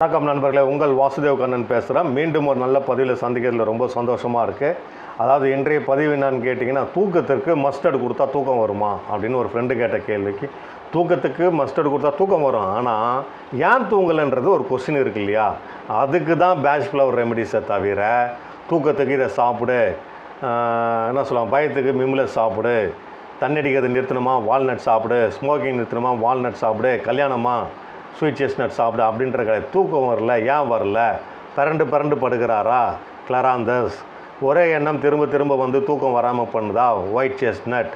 வணக்கம் நண்பர்களே உங்கள் வாசுதேவ் கண்ணன் பேசுகிறேன் மீண்டும் ஒரு நல்ல பதிவில் சந்திக்கிறதுல ரொம்ப சந்தோஷமாக இருக்குது அதாவது இன்றைய பதிவு என்னன்னு கேட்டிங்கன்னா தூக்கத்திற்கு மஸ்டர்டு கொடுத்தா தூக்கம் வருமா? அப்படின்னு ஒரு ஃப்ரெண்டு கேட்ட கேள்விக்கு தூக்கத்துக்கு மஸ்டர்டு கொடுத்தா தூக்கம் வரும். ஆனால் ஏன் தூங்கலைன்றது ஒரு கொஸ்டின் இருக்கு இல்லையா? அதுக்கு தான் பேட்ச் ஃப்ளவர் ரெமெடிஸை தவிர தூக்கத்துக்கு இதை சாப்பிடு என்ன சொல்லலாம் பயத்துக்கு மிம்மில் சாப்பிடு தண்ணி அடிக்கிறது நிறுத்தணுமா? வால்நட் சாப்பிடு ஸ்மோக்கிங் நிறுத்தணுமா? வால்நட் சாப்பிடு கல்யாணமா? ஸ்வீட் செஸ்னட் சாப்பிட அப்படின்ற கிடையாது தூக்கம் வரல ஏன் வரல? பரண்டு பரண்டு படுகிறாரா? கிளராந்தஸ் ஒரே எண்ணம் திரும்ப திரும்ப வந்து தூக்கம் வராமல் பண்ணுதா? ஒயிட் செஸ்னட்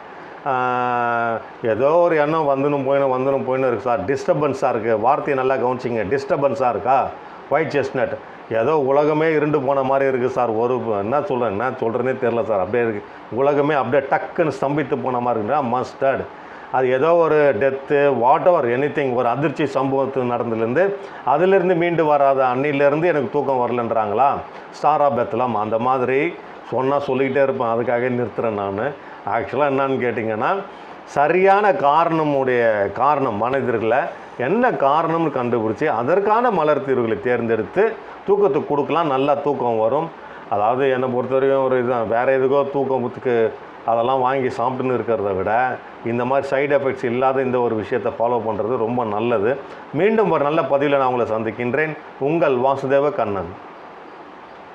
ஏதோ ஒரு எண்ணம் வந்துடும் போயினும் வந்துடும் போயினும் இருக்குது சார். டிஸ்டர்பன்ஸாக இருக்குது வார்த்தையை நல்லா கவனிச்சிங்க. டிஸ்டர்பன்ஸாக இருக்கா? ஒயிட் செஸ்னட் ஏதோ உலகமே இருண்டு போன மாதிரி இருக்குது சார். ஒரு என்ன சொல்கிறேன் என்ன சொல்கிறேனே தெரில சார். அப்படியே இருக்குது உலகமே அப்படியே டக்குன்னு ஸ்தம்பித்து போன மாதிரி இருக்குன்னா மஸ்டர்ட் அது ஏதோ ஒரு டெத்து வாட் எவர் எனி ஒரு அதிர்ச்சி சம்பவத்து நடந்துலேருந்து அதிலிருந்து மீண்டு வராத அன்னிலேருந்து எனக்கு தூக்கம் வரலன்றாங்களா? ஸ்டாரா பெத்தலாம் அந்த மாதிரி சொன்னால் சொல்லிக்கிட்டே இருப்பேன். அதுக்காக நிறுத்துகிறேன் நான். ஆக்சுவலாக என்னன்னு கேட்டிங்கன்னா சரியான காரணமுடைய காரணம் மனிதர்களை என்ன காரணம்னு கண்டுபிடிச்சி அதற்கான மலர் தீர்வுகளை தேர்ந்தெடுத்து தூக்கத்துக்கு கொடுக்கலாம். நல்லா தூக்கம் வரும். அதாவது என்னை பொறுத்தவரைக்கும் ஒரு இதுதான். வேறு எதுக்கோ தூக்கத்துக்கு அதெல்லாம் வாங்கி சாப்பிட்டுன்னு இருக்கிறத விட இந்த மாதிரி சைடு எஃபெக்ட்ஸ் இல்லாத இந்த ஒரு விஷயத்தை ஃபாலோ பண்ணுறது ரொம்ப நல்லது. மீண்டும் ஒரு நல்ல பதிவில் நான் உங்களை சந்திக்கின்றேன். உங்கள் வாசுதேவ கண்ணன்.